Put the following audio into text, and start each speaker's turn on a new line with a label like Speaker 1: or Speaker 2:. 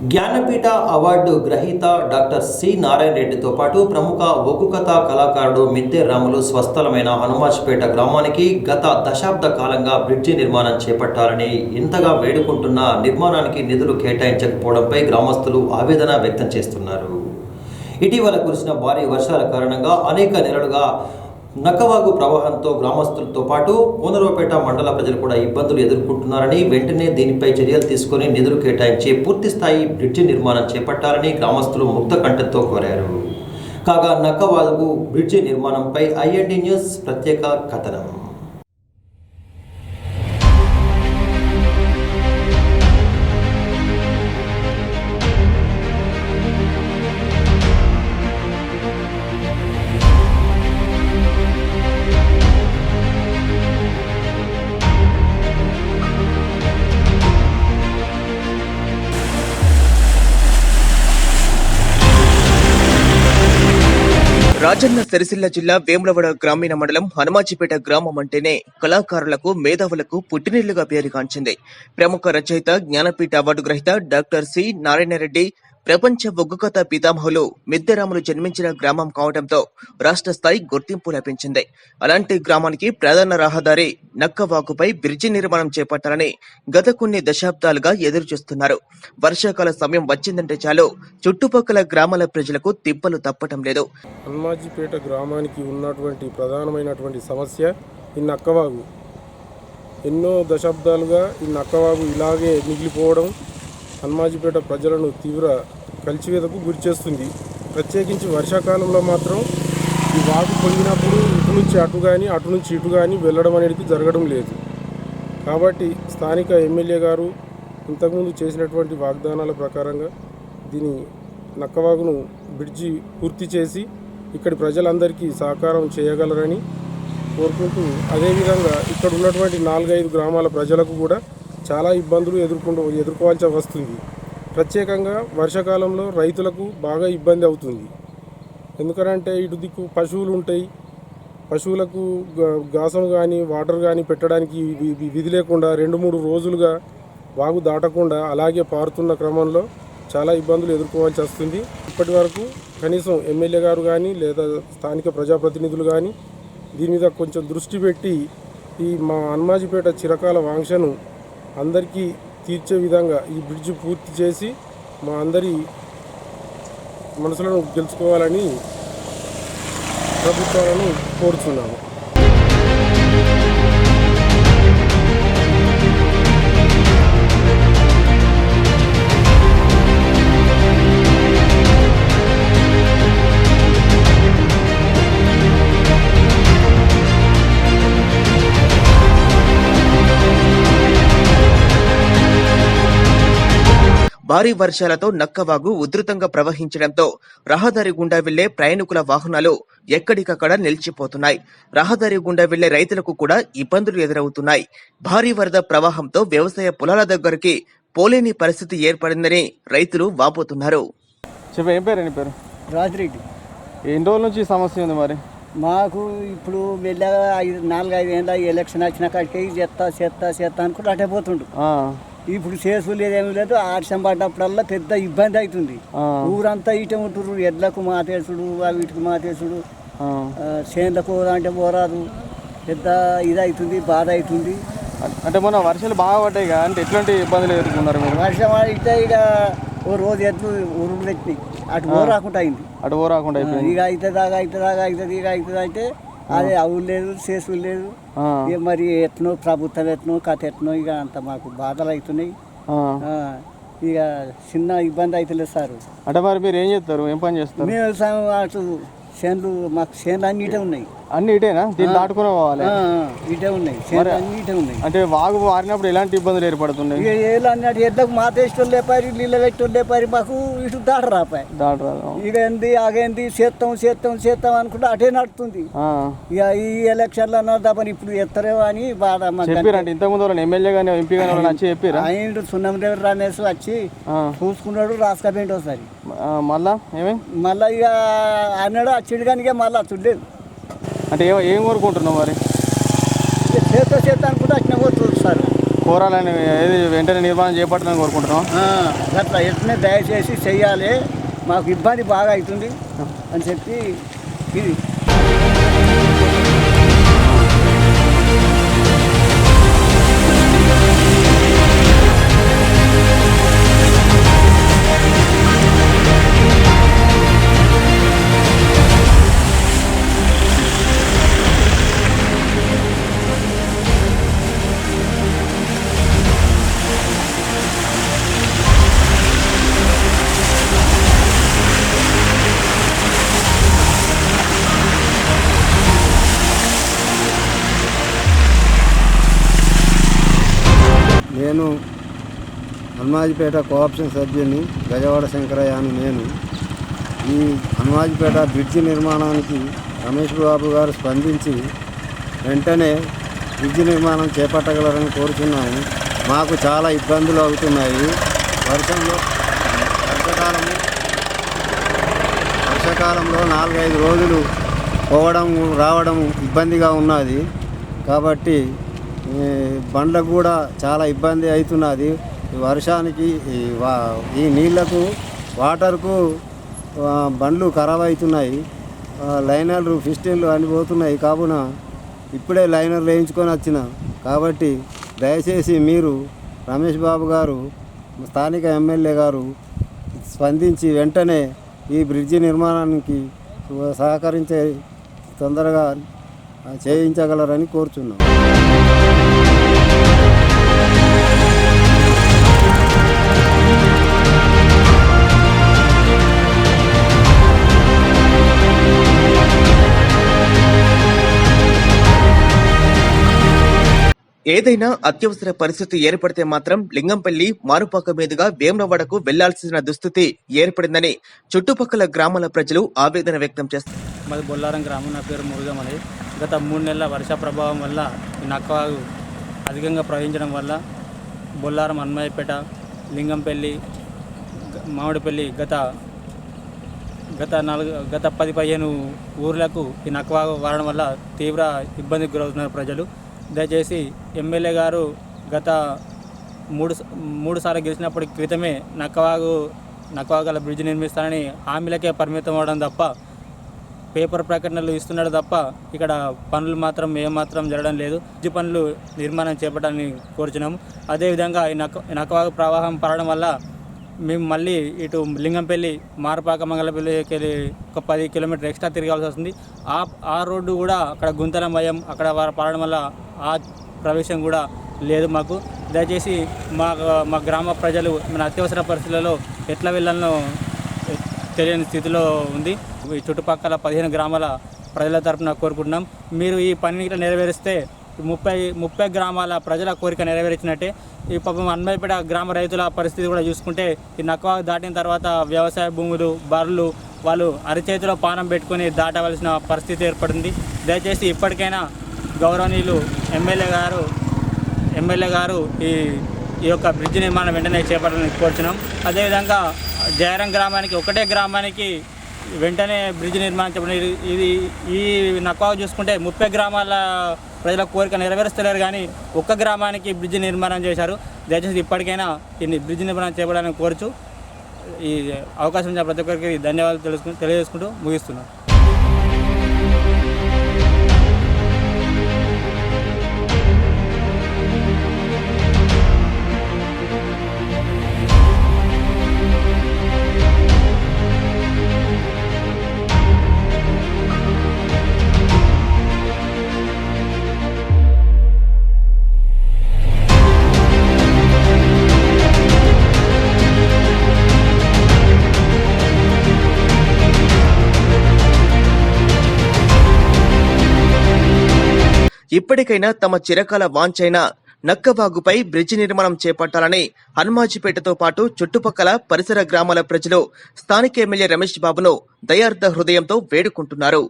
Speaker 1: Jnanpith award గ్రహీత doctor C Narayana రెడ్డితో పాటు ప్రముఖ ఒక్కుకథ కళాకారుడు మిద్దె రాములు స్వస్థలమైన హనుమాజ్పేట గ్రామానికి గత దశాబ్ద కాలంగా బ్రిడ్జి నిర్మాణం చేపట్టాలని ఇంతగా వేడుకుంటున్న నిర్మాణానికి నిధులు కేటాయించకపోవడంపై గ్రామస్తులు ఆవేదన వ్యక్తం చేస్తున్నారు. ఇటీవల కురిసిన భారీ వర్షాల కారణంగా అనేక నెలలుగా నక్కవాగు ప్రవాహంతో గ్రామస్తులతో పాటు కోనరావుపేట మండల ప్రజలు కూడా ఇబ్బందులు ఎదుర్కొంటున్నారని వెంటనే దీనిపై చర్యలు తీసుకొని నిధులు కేటాయించి పూర్తి స్థాయి బ్రిడ్జి నిర్మాణం చేపట్టాలని గ్రామస్తులు ముక్త కంఠంతో కోరారు. కాగా నక్కవాగు బ్రిడ్జి నిర్మాణంపై ఐఎన్డి న్యూస్ ప్రత్యేక కథనం.
Speaker 2: రాజన్న సిరిసిల్ల జిల్లా వేములవాడ గ్రామీణ మండలం హనుమాజిపేట గ్రామం అంటేనే కళాకారులకు మేధావులకు పుట్టినిల్లుగా పేరుగాంచింది ప్రముఖ రచయిత జ్ఞానపీఠ అవార్డు గ్రహీత డాక్టర్ సి నారాయణరెడ్డి ప్రపంచ ఒగ్గుకథ పితామహులు మిద్దెరాములు జన్మించిన గ్రామం కావడంతో రాష్ట్ర స్థాయి గుర్తింపు లభించింది. అలాంటి గ్రామానికి ప్రధాన రహదారి నక్కవాకుపై బ్రిడ్జి నిర్మాణం చేపట్టాలని గత కొన్ని దశాబ్దాలుగా ఎదురు చూస్తున్నారు వర్షాకాల సమయం వచ్చిందంటే చాలు చుట్టుపక్కల గ్రామాల ప్రజలకు తిప్పలు తప్పటం లేదు.
Speaker 3: హనుమాజీపేట గ్రామానికి ఉన్నటువంటి ప్రధానమైనటువంటి సమస్య ఈ నక్కవాగు. ఎన్నో దశాబ్దాలుగా ఈ నక్కవాగు ఇలాగే మిగిలిపోవడం హనుమాజీపేట ప్రజలను తీవ్ర కలిచివేతకు గురి చేస్తుంది. ప్రత్యేకించి వర్షాకాలంలో మాత్రం ఈ వాగు పొంగినప్పుడు ఇటు నుంచి అటు కానీ అటు నుంచి ఇటు కానీ వెళ్ళడం అనేది జరగడం లేదు. కాబట్టి స్థానిక ఎమ్మెల్యే గారు ఇంతకుముందు చేసినటువంటి వాగ్దానాల ప్రకారంగా దీని నక్కవాగును బ్రిడ్జి పూర్తి చేసి ఇక్కడి ప్రజలందరికీ సహకారం చేయగలరని కోరుకుంటూ అదేవిధంగా ఇక్కడ ఉన్నటువంటి నాలుగైదు గ్రామాల ప్రజలకు కూడా చాలా ఇబ్బందులు ఎదుర్కొంటూ ఎదుర్కోవాల్సి వస్తుంది. ప్రత్యేకంగా వర్షాకాలంలో రైతులకు బాగా ఇబ్బంది అవుతుంది. ఎందుకంటే ఇటు దిక్కు పశువులు ఉంటాయి. పశువులకు గ- గాసం కానీ వాటర్ కానీ పెట్టడానికి విధి లేకుండా రెండు మూడు రోజులుగా వాగు దాటకుండా అలాగే పారుతున్న క్రమంలో చాలా ఇబ్బందులు ఎదుర్కోవాల్సి వస్తుంది. ఇప్పటి వరకు కనీసం ఎమ్మెల్యే గారు కానీ లేదా స్థానిక ప్రజాప్రతినిధులు కానీ దీని మీద కొంచెం దృష్టి పెట్టి ఈ మా హనుమాజిపేట చిరకాల వాంక్షను అందరికీ తీర్చే విధంగా ఈ బ్రిడ్జ్ పూర్తి చేసి మా అందరి మనసులను గెలుచుకోవాలని ప్రభుత్వాలను కోరుతున్నాము
Speaker 2: భారీ వర్షాలతో నక్కవాగు ఉధృతంగా ప్రవహించడంతో రహదారి గుండా వెళ్ళే ప్రయాణికుల వాహనాలు ఎక్కడికక్కడ నిలిచిపోతున్నాయి. రహదారి గుండా వెళ్ళే రైతులకు కూడా ఇబ్బందులు ఎదురవుతున్నాయి. భారీ వరద ప్రవాహంతో వ్యవసాయ పొలాల దగ్గరికి పోలేని పరిస్థితి ఏర్పడిందని రైతులు వాపోతున్నారు.
Speaker 4: చెప్ప ఏం పేరు నీ పేరు?
Speaker 5: రాజిరెడ్డి.
Speaker 4: ఎన్ని రోజుల నుంచి సమస్య ఉంది మరి?
Speaker 5: మాకు ఇప్పుడు మెల్లగా ఐదు నాలుగు ఐదు ఏళ్ళ ఎలక్షన్ వచ్చిన కాడికి చెత్త చెత్త చెత్త అనుకుంటూ అటే పోతుండు.
Speaker 4: ఆ,
Speaker 5: ఇప్పుడు చేసు లేదేమీ లేదు ఆర్షం పడ్డప్పుడల్లా పెద్ద ఇబ్బంది అవుతుంది. ఊరంతా ఇటే ఉంటుర్రు ఎడ్లకు మాతేసుడు వీటికి మాతేసుడు. చేనులకు అంటే పోరాదు. పెద్ద ఇది అవుతుంది బాధ అవుతుంది
Speaker 4: అంటే మొన్న వర్షాలు బాగా పడ్డాయి కదా అంటే ఎట్లాంటి ఇబ్బందులు ఎదుర్కొన్నారు మీరు?
Speaker 5: వర్షం అయితే ఇక ఓ రోజు ఎట్లు ఉరుములు పెట్టినాయి అటు పోరాకుండా అయింది.
Speaker 4: అటు ఓ రాకుండా
Speaker 5: ఇక అయితే దాకా అయితే దాకా అవుతుంది ఇక అవుతుంది అయితే అదే అవులు లేదు చేసులు లేదు. మరి ఎట్నో ప్రభుత్వం ఎట్నో కథ ఎట్నో ఇక అంత మాకు బాధలు అవుతున్నాయి. ఇక చిన్న ఇబ్బంది అవుతలేదు సార్.
Speaker 4: అంటే మరి మీరు ఏం చేస్తారు? ఏం పని చేస్తారు?
Speaker 5: మేము అటు చేనులు మాకు చేనులు అన్ని ఇటే ఉన్నాయి.
Speaker 4: అన్ని ఇటేనా? దీన్ని దాటుకునే పోవాలి.
Speaker 5: ఇటే ఉన్నాయి. చేనులు అన్ని ఇటే ఉన్నాయి.
Speaker 4: అంటే వాగు మారినప్పుడు ఎలాంటి ఇబ్బందులు ఏర్పడుతున్నాయి?
Speaker 5: అన్నట్టు ఎడ్లకు మాత వేసేటోళ్ళు లేపారి నీళ్ళు పెట్టేటోళ్ళు లేపారి మాకు ఇటు దాట రాపాయి
Speaker 4: దాటి
Speaker 5: ఏంది ఆగేంది చేస్తాం చేస్తాం చేస్తాం అనుకుంటే అటే నడుతుంది. ఇక ఈ ఎలక్షన్లో అన్నారు తప్పని ఇప్పుడు ఎత్తరేమో అని బాధ
Speaker 4: చెప్పిరంటే ఇంతకుముందు ఎమ్మెల్యే కానీ ఎంపీ కానీ వచ్చి చెప్పిరా?
Speaker 5: ఆయన సున్నం రేవు రానేసి వచ్చి. చూసుకున్నాడు రాసుకపోయింది ఒకసారి.
Speaker 4: మళ్ళా ఏమేం?
Speaker 5: మళ్ళీ ఇక అన్నాడు వచ్చిండు కానీ మళ్ళీ చూడలేదు.
Speaker 4: అంటే ఏం ఏం కోరుకుంటున్నావు మరి?
Speaker 5: చేత చేత అనుకుంటే అట్నే పోతుంది సార్.
Speaker 4: కోరాలని ఏది వెంటనే నిర్మాణం చేపట్టాలని కోరుకుంటున్నాం
Speaker 5: అట్లా ఎట్లనే దయచేసి చెయ్యాలి. మాకు ఇబ్బంది బాగా అవుతుంది అని చెప్పి ఇది.
Speaker 6: నేను హనుమాజిపేట కోఆప్షన్ సభ్యుని గజవాడ శంకరయ్య అని నేను. ఈ హనుమాజిపేట బ్రిడ్జి నిర్మాణానికి రమేష్ బాబు గారు స్పందించి వెంటనే బ్రిడ్జి నిర్మాణం చేపట్టగలరని కోరుతున్నాము మాకు చాలా ఇబ్బందులు అవుతున్నాయి. వర్షంలో వర్షకాలము వర్షాకాలంలో నాలుగైదు రోజులు పోవడం రావడం ఇబ్బందిగా ఉన్నది. కాబట్టి బండ్లకు కూడా చాలా ఇబ్బంది అవుతున్నది. వర్షానికి ఈ వా ఈ నీళ్ళకు వాటర్కు బండ్లు ఖరాబ్ అవుతున్నాయి. లైనర్లు ఫిస్టిన్లు అన్ని పోతున్నాయి కావున ఇప్పుడే లైనర్లు వేయించుకొని వచ్చిన. కాబట్టి దయచేసి మీరు రమేష్ బాబు గారు స్థానిక ఎమ్మెల్యే గారు స్పందించి వెంటనే ఈ బ్రిడ్జి నిర్మాణానికి సహకరించే తొందరగా చేయించగలరని కోరుచున్నాం.
Speaker 2: ఏదైనా అత్యవసర పరిస్థితి ఏర్పడితే మాత్రం లింగంపల్లి మారుపాక మీదుగా వేములవాడకు వెళ్ళాల్సిన దుస్థితి ఏర్పడిందని చుట్టుపక్కల గ్రామాల ప్రజలు ఆవేదన వ్యక్తం చేస్తారు
Speaker 7: మాది బొల్లారం గ్రామం నా పేరు మురుగం అనేది గత మూడు నెలల వర్ష ప్రభావం వల్ల ఈ అధికంగా ప్రవహించడం వల్ల బొల్లారం అన్మయ్యపేట లింగంపల్లి మామిడిపల్లి గత గత నాలుగు గత పది పదిహేను ఊర్లకు ఈ నక్కవాగు వారడం వల్ల తీవ్ర ఇబ్బందికి గురవుతున్నారు ప్రజలు. దయచేసి ఎమ్మెల్యే గారు గత మూడు స- మూడు సార్లు గెలిచినప్పటి క్రితమే నక్కవాగు నక్కవాగల బ్రిడ్జ్ నిర్మిస్తానని హామీలకే పరిమితం అవడం తప్ప పేపర్ ప్రకటనలు ఇస్తున్నాడు తప్ప ఇక్కడ పనులు మాత్రం ఏమాత్రం జరగడం లేదు. ఇది పనులు నిర్మాణం చేపట్టాలని కోరుచున్నాము. అదేవిధంగా ఈ నక్క ఈ ప్రవాహం పడడం వల్ల మేము మళ్ళీ ఇటు లింగంపల్లి మారపాక మంగళపల్లికి ఒక పది కిలోమీటర్ ఎక్స్ట్రా తిరగాల్సి వస్తుంది. ఆ ఆ రోడ్డు కూడా అక్కడ గుంతల మయం అక్కడ పడడం వల్ల ఆ ప్రవేశం కూడా లేదు మాకు. దయచేసి మా మా గ్రామ ప్రజలు మన అత్యవసర పరిస్థితులలో ఎట్లా వెళ్ళాలనో తెలియని స్థితిలో ఉంది. ఈ చుట్టుపక్కల పదిహేను గ్రామాల ప్రజల తరపున కోరుకుంటున్నాం. మీరు ఈ పనిని నెరవేరిస్తే ముప్పై ముప్పై గ్రామాల ప్రజల కోరిక నెరవేర్చినట్టే ఈ పాపం అన్మయపేట గ్రామ రైతుల పరిస్థితి కూడా చూసుకుంటే ఈ నక్కువ దాటిన తర్వాత వ్యవసాయ భూములు బర్రెలు వాళ్ళు అరిచేతిలో పానం పెట్టుకొని దాటవలసిన పరిస్థితి ఏర్పడింది. దయచేసి ఇప్పటికైనా గౌరవనీయులు ఎమ్మెల్యే గారు ఎమ్మెల్యే గారు ఈ ఈ యొక్క బ్రిడ్జ్ నిర్మాణం వెంటనే చేపట్టాలని కోరుచున్నాం. అదేవిధంగా జయరం గ్రామానికి ఒకటే గ్రామానికి వెంటనే బ్రిడ్జ్ నిర్మాణం ఇది ఈ నక్వా చూసుకుంటే ముప్పై గ్రామాల ప్రజల కోరిక నెరవేరుస్తలేరు కానీ ఒక్క గ్రామానికి బ్రిడ్జ్ నిర్మాణం చేశారు. దయచేసి ఇప్పటికైనా ఈ బ్రిడ్జ్ నిర్మాణం చేపడాలని కోరుచు. ఈ అవకాశం ప్రతి ఒక్కరికి ధన్యవాదాలు తెలుసుకు తెలియజేసుకుంటూ ముగిస్తున్నాను.
Speaker 2: ఇప్పటికైనా తమ చిరకాల వాంచైన నక్కబాగుపై బ్రిడ్జి నిర్మాణం చేపట్టాలని హనుమాజిపేటతో పాటు చుట్టుపక్కల పరిసర గ్రామాల ప్రజలు స్థానిక ఎమ్మెల్యే రమేష్ బాబును దయార్థ హృదయంతో వేడుకుంటున్నారు.